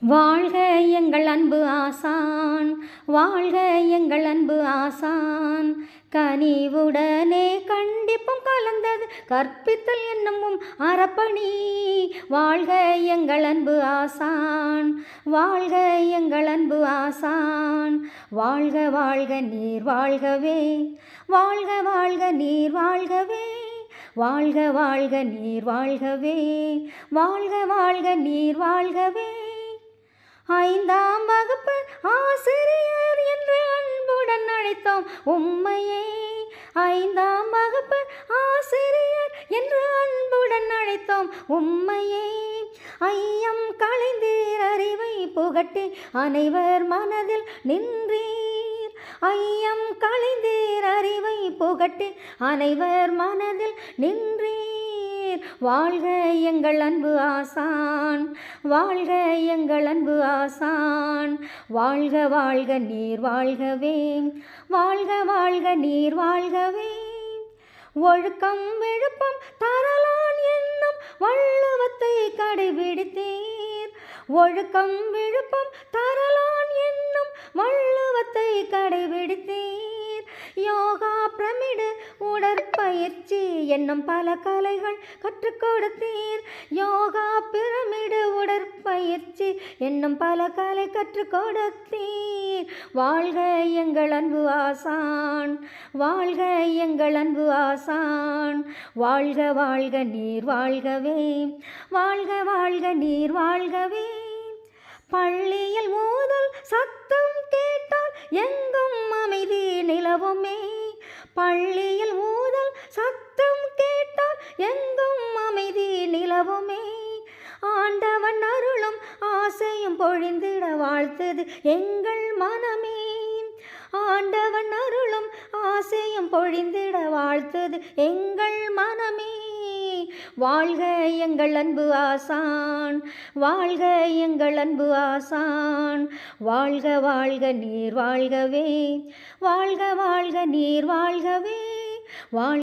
வாழ்க எங்கள் அன்பு ஆசான் வாழ்க எங்கள் அன்பு ஆசான். கனிவுடனே கண்டிப்பும் கலந்தது கற்பித்தல் என்னமும் அறப்பணி. வாழ்க எங்கள் அன்பு ஆசான் வாழ்க எங்கள் அன்பு ஆசான். வாழ்க வாழ்க நீர் வாழ்கவே வாழ்க வாழ்க நீர் வாழ்கவே வாழ்க வாழ்க நீர் வாழ்கவே வாழ்க வாழ்க நீர் வாழ்கவே. ஐந்தாம் வகுப்பு ஆசிரியர் என்று அன்புடன் அழைத்தோம். உம்மையே ஐந்தாம் வகுப்பு ஆசிரியர் என்று அன்புடன் அழைத்தோம். உம்மையே ஐயம் கலைந்தீர் அறிவை புகட்டி அனைவர் மனதில் நின்றீர். ஐயம் கலைந்தீர் அறிவை புகட்டி அனைவர் மனதில் நின்றீர். நீர் வாழ்க எங்கள் அன்பு ஆசான் வாழ்க எங்கள் அன்பு ஆசான். வாழ்க வாழ்க நீர் வாழ்கவே வாழ்க வாழ்க நீர் வாழ்கவே. ஒழுக்கம் விழுப்பம் தரலான் என்னும் வள்ளுவத்தை கடைபிடித்தீர். ஒழுக்கம் விழுப்பம் தரலான் என்னும் வள்ளுவத்தை கடைபிடித்தீர். பயிற்சி என்னும் பல கலைகள் கற்றுக் கொடுத்தீர். யோகா பிரமிடு உடற்பயிற்சி என்னும் பல கலை கற்றுக் கொடுத்தீர். வாழ்க எங்கள் அன்பு ஆசான் வாழ்க எங்கள் அன்பு ஆசான். வாழ்க வாழ்க நீர் வாழ்கவே வாழ்க வாழ்க நீர் வாழ்கவே. பள்ளியில் மோதல் சத்தம் கேட்டால் எங்கும் அமைதி நிலவுமே. பள்ளி பாவமே ஆண்டவன் அருளும் ஆசையும் பொழிந்திட வாழ்த்தது எங்கள் மனமே. ஆண்டவன் அருளும் ஆசையும் பொழிந்திட வாழ்த்தது எங்கள் மனமே. வாழ்க எங்கள் அன்பு ஆசான் வாழ்க எங்கள் அன்பு ஆசான். வாழ்க வாழ்க நீர் வாழ்கவே வாழ்க வாழ்க நீர் வாழ்கவே வாழ்